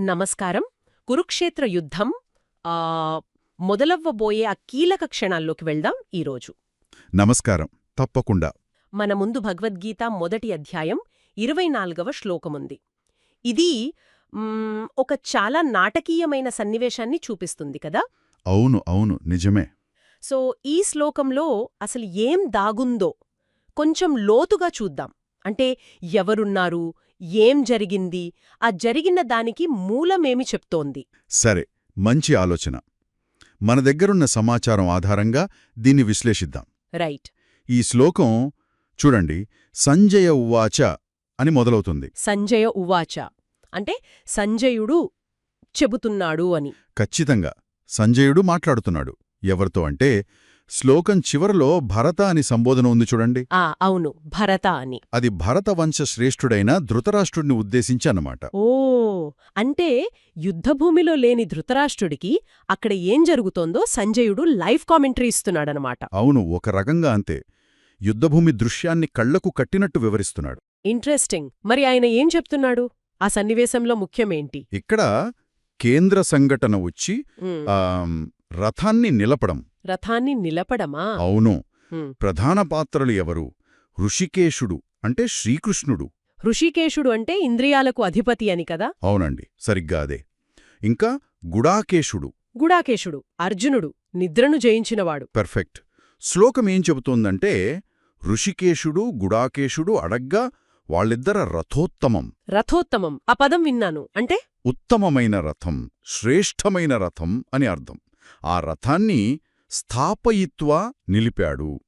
నమస్కారం. కురుక్షేత్ర యుద్ధం మొదలవ్వబోయే ఆ కీలక క్షణాల్లోకి వెళ్దాం ఈరోజు. నమస్కారం. తప్పకుండా. మన ముందు భగవద్గీత మొదటి అధ్యాయం ఇరవై నాలుగవ శ్లోకముంది ఇది ఒక చాలా నాటకీయమైన సన్నివేశాన్ని చూపిస్తుంది కదా? అవును అవును. నిజమే. సో ఈ శ్లోకంలో అసలు ఏం దాగుందో కొంచెం లోతుగా చూద్దాం. అంటే ఎవరున్నారు ఏం జరిగింది? ఆ జరిగిన దానికి మూలమేమి చెప్తోంది? సరే మంచి ఆలోచన. మన దగ్గరున్న సమాచారం ఆధారంగా దీన్ని విశ్లేషిద్దాం. రైట్. ఈ శ్లోకం చూడండి సంజయ ఉవాచ అని మొదలవుతుంది. సంజయ ఉవాచ. అంటే సంజయుడు చెబుతున్నాడు అని. ఖచ్చితంగా సంజయుడు మాట్లాడుతున్నాడు. ఎవరితో అంటే శ్లోకం చివరలో భరత అని సంబోధన ఉంది చూడండి. ఆ అవును భరత అని. అది భరతవంశ శ్రేష్ఠుడైన ధృతరాష్ట్రుడిని ఉద్దేశించి అన్నమాట. ఓ అంటే యుద్ధభూమిలో లేని ధృతరాష్ట్రుడికి అక్కడ ఏం జరుగుతోందో సంజయుడు లైవ్ కామెంటరీ ఇస్తున్నాడనమాట అవును ఒక రకంగా అంతే. యుద్ధభూమి దృశ్యాన్ని కళ్ళకు కట్టినట్టు వివరిస్తున్నాడు. ఇంట్రెస్టింగ్. మరి ఆయన ఏం చెప్తున్నాడు? ఆ సన్నివేశంలో ముఖ్యమేంటి? ఇక్కడ కేంద్ర సంఘటన వచ్చి రథాన్ని నిలపడం. రథాన్ని నిలపడమా? అవును. ప్రధాన పాత్రలు ఎవరు? ఋషికేశుడు అంటే శ్రీకృష్ణుడు. ఋషికేశుడు అంటే ఇంద్రియాలకు అధిపతి అని కదా? అవునండి. సరిగ్గా అదే. ఇంకా గుడాకేశుడు. గుడాకేశుడు అర్జునుడు నిద్రను జయించినవాడు. పెర్ఫెక్ట్. శ్లోకం ఏం చెబుతోందంటే ఋషికేశుడు గుడాకేశుడు అడగ్గా వాళ్ళిద్దర రథోత్తమం. రథోత్తమం. ఆ పదం విన్నాను. అంటే? ఉత్తమమైన రథం శ్రేష్టమైన రథం అని అర్థం. ఆ రథాన్ని స్థాపయిత్వా నిలిపాడు.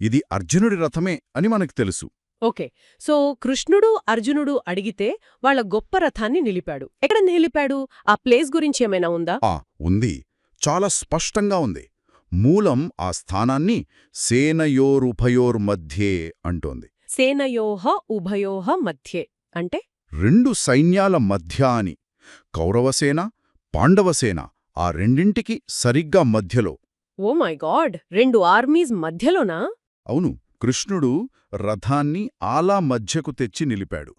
ఇది అర్జునుడి రథమే అని మనకు తెలుసు. ఓకే. సో కృష్ణుడు అర్జునుడు అడిగితే వాళ్ళ గొప్ప రథాన్ని నిలిపాడు. ఎక్కడ నిలిపాడు? ఆ ప్లేస్ గురించి ఏమైనా ఉందా? ఆ ఉంది. చాలా స్పష్టంగా ఉంది. మూలం ఆ స్థానాన్ని సేనయోరుభయోర్మధ్యే అంటోంది. సేనయోహ ఉభయోహ మధ్యే అంటే? రెండు సైన్యాల మధ్య అని. కౌరవసేన పాండవసేన ఆ రెండింటికి సరిగ్గా మధ్యలో. Oh my God! రెండు ఆర్మీస్ మధ్యలోనా? అవును కృష్ణుడు రథాన్ని ఆలా మధ్యకు తెచ్చి నిలిపాడు.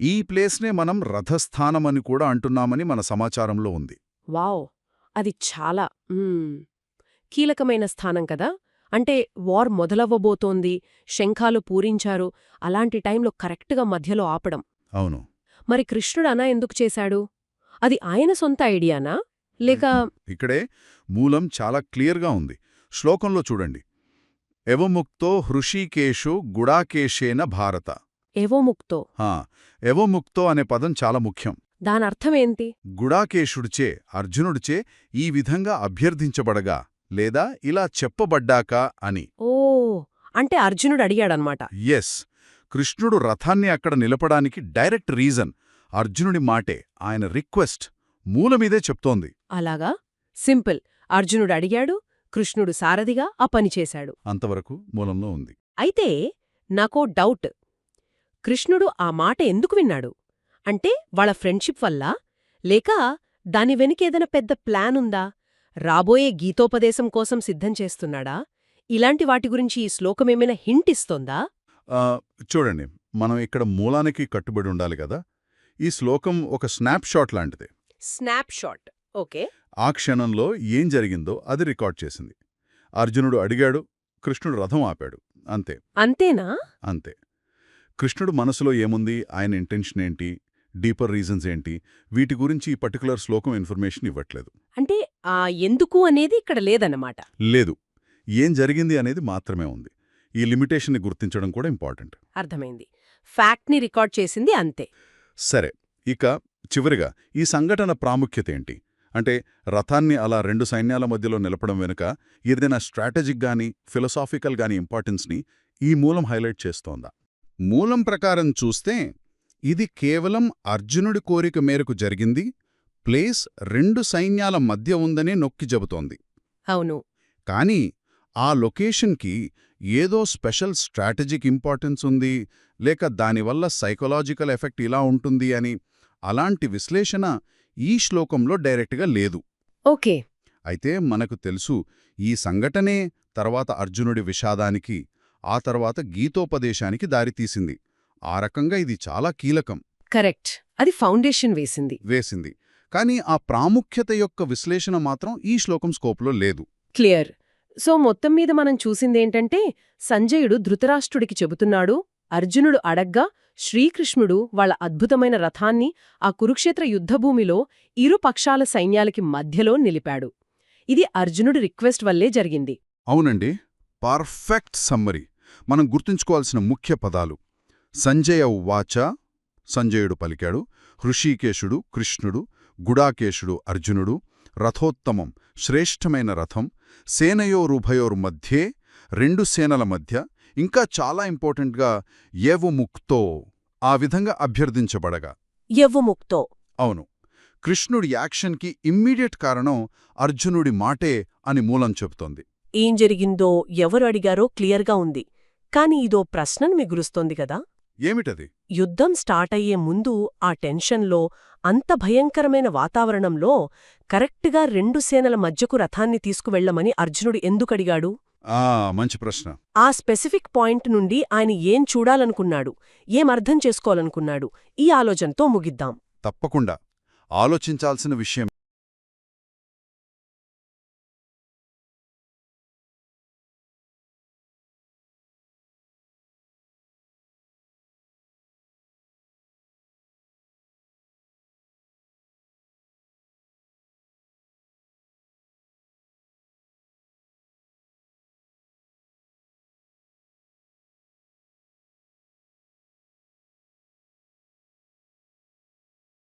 ఈ ప్లేస్నే మనం రథస్థానమని కూడా అంటున్నామని మన సమాచారంలో ఉంది. వావ్! అది చాలా కీలకమైన స్థానం కదా? అంటే వార్ మొదలవ్వబోతోంది శంఖాలు పూరించారు అలాంటి టైంలో కరెక్ట్గా మధ్యలో ఆపడం. అవును. మరి కృష్ణుడు అనా ఎందుకు చేశాడు? అది ఆయన సొంత ఐడియానా? లేక ఇక్కడే మూలం చాలా క్లియర్గా ఉంది. శ్లోకంలో చూడండి. ఎవముక్తో హృషీకేశు గుడాకేశేన భారత. ఏవో ముక్తో హా, ఎవముక్తో అనే పదం చాలా ముఖ్యం. దానర్థమేంటి గుడాకేశుడిచే అర్జునుడిచే ఈ విధంగా అభ్యర్థించబడగా లేదా ఇలా చెప్పబడ్డాక అని. ఓ అంటే అర్జునుడు అడిగాడనమాట. ఎస్ కృష్ణుడు రథాన్ని అక్కడ నిలపడానికి డైరెక్ట్ రీజన్ అర్జునుడి మాటే ఆయన రిక్వెస్ట్. మూలమీదే చెప్తోంది. అలాగా? సింపుల్. అర్జునుడు అడిగాడు కృష్ణుడు సారథిగా ఆ పని చేశాడు. అంతవరకు మూలంలో ఉంది. అయితే నాకో డౌట్. కృష్ణుడు ఆ మాట ఎందుకు విన్నాడు? అంటే వాళ్ళ ఫ్రెండ్షిప్ వల్ల? లేక దాని వెనుకేదైనా పెద్ద ప్లాన్ ఉందా? రాబోయే గీతోపదేశం కోసం సిద్ధం చేస్తున్నాడా? ఇలాంటి వాటి గురించి ఈ శ్లోకమేమైనా హింట్ ఇస్తోందా? చూడండి. మనం ఇక్కడ మూలానికి కట్టుబడి ఉండాలి కదా? ఈ శ్లోకం ఒక స్నాప్షాట్ లాంటిది. Snapshot okay? ఆ క్షణంలో ఏం జరిగిందో అది రికార్డ్ చేసింది. అర్జునుడు అడిగాడు కృష్ణుడు రథం ఆపాడు. అంతే. అంతేనా? అంతే. కృష్ణుడు మనసులో ఏముంది? ఆయన ఇంటెన్షన్ ఏంటి? డీపర్ రీజన్స్ ఏంటి? వీటి గురించి ఈ పర్టికులర్ శ్లోకం ఇన్ఫర్మేషన్ ఇవ్వట్లేదు. అంటే ఆ ఎందుకు అనేది ఇక్కడ లేదన్నమాట. లేదు. ఏం జరిగింది అనేది మాత్రమే ఉంది. ఈ లిమిటేషన్ని గుర్తించడం కూడా ఇంపార్టెంట్. అర్థమైంది. ఫ్యాక్ట్ని రికార్డ్ చేసింది అంతే. సరే. ఇక చివరిగా ఈ సంఘటన ప్రాముఖ్యత ఏంటి అంటే రథాన్ని అలా రెండు సైన్యాల మధ్యలో నిలపడం వెనుక ఏదైనా స్ట్రాటజిక్ గాని ఫిలసాఫికల్ గాని ఇంపార్టెన్స్ని ఈ మూలం హైలైట్ చేస్తోందా? మూలం ప్రకారం చూస్తే ఇది కేవలం అర్జునుడి కోరిక మేరకు జరిగింది ప్లేస్ రెండు సైన్యాల మధ్య ఉందనే నొక్కి చెబుతోంది. అవును. కానీ ఆ లొకేషన్కి ఏదో స్పెషల్ స్ట్రాటజిక్ ఇంపార్టెన్స్ ఉంది లేక దానివల్ల సైకలాజికల్ ఎఫెక్ట్ ఇలా ఉంటుంది అని అలాంటి విశ్లేషణ ఈ శ్లోకంలో డైరెక్ట్గా లేదు. ఓకే. అయితే మనకు తెలుసు ఈ సంఘటనే తర్వాత అర్జునుడి విషాదానికి ఆ తర్వాత గీతోపదేశానికి దారితీసింది ఆ రకంగా ఇది చాలా కీలకం. కరెక్ట్. అది ఫౌండేషన్ వేసింది. వేసింది. కానీ ఆ ప్రాముఖ్యత యొక్క విశ్లేషణ మాత్రం ఈ శ్లోకం స్కోప్లో లేదు. క్లియర్. సో మొత్తం మీద మనం చూసిందేంటంటే సంజయుడు ధృతరాష్ట్రుడికి చెబుతున్నాడు అర్జునుడు అడగ్గా శ్రీకృష్ణుడు వాళ్ళ అద్భుతమైన రథాన్ని ఆ కురుక్షేత్ర యుద్ధభూమిలో ఇరు పక్షాల సైన్యాలకి మధ్యలో నిలిపాడు. ఇది అర్జునుడి రిక్వెస్ట్ వల్లే జరిగింది. అవునండి. Perfect summary. మనం గుర్తుంచుకోవాల్సిన ముఖ్య పదాలు. సంజయ వాచ సంజయుడు పలికాడు హృషీకేశుడు కృష్ణుడు గుడాకేశుడు అర్జునుడు రథోత్తమం శ్రేష్టమైన రథం సేనయోరుభయోర్ మధ్యే రెండు సేనల మధ్య ఇంకా చాలా ఇంపార్టెంట్గా ముక్తో ఆ విధంగా అభ్యర్థించబడగా. ఎవ్వుముక్తో అవును. కృష్ణుడి యాక్షన్కి ఇమ్మీడియట్ కారణం అర్జునుడి మాటే అని మూలం చెబుతోంది. ఏం జరిగిందో ఎవరు అడిగారో క్లియర్గా ఉంది. కాని ఇదో ప్రశ్నను మిగులుస్తోంది కదా? ఏమిటది? యుద్ధం స్టార్ట్ అయ్యే ముందు ఆ టెన్షన్లో అంత భయంకరమైన వాతావరణంలో కరెక్ట్గా రెండు సేనల మధ్యకు రథాన్ని తీసుకువెళ్ళమని అర్జునుడు ఎందుకడిగాడు? మంచి ప్రశ్న. ఆ స్పెసిఫిక్ పాయింట్ నుండి ఆయన ఏం చూడాలనుకున్నాడు ఏం అర్థం చేసుకోవాలనుకున్నాడు ఈ ఆలోచనతో ముగిద్దాం. తప్పకుండా. ఆలోచించాల్సిన విషయం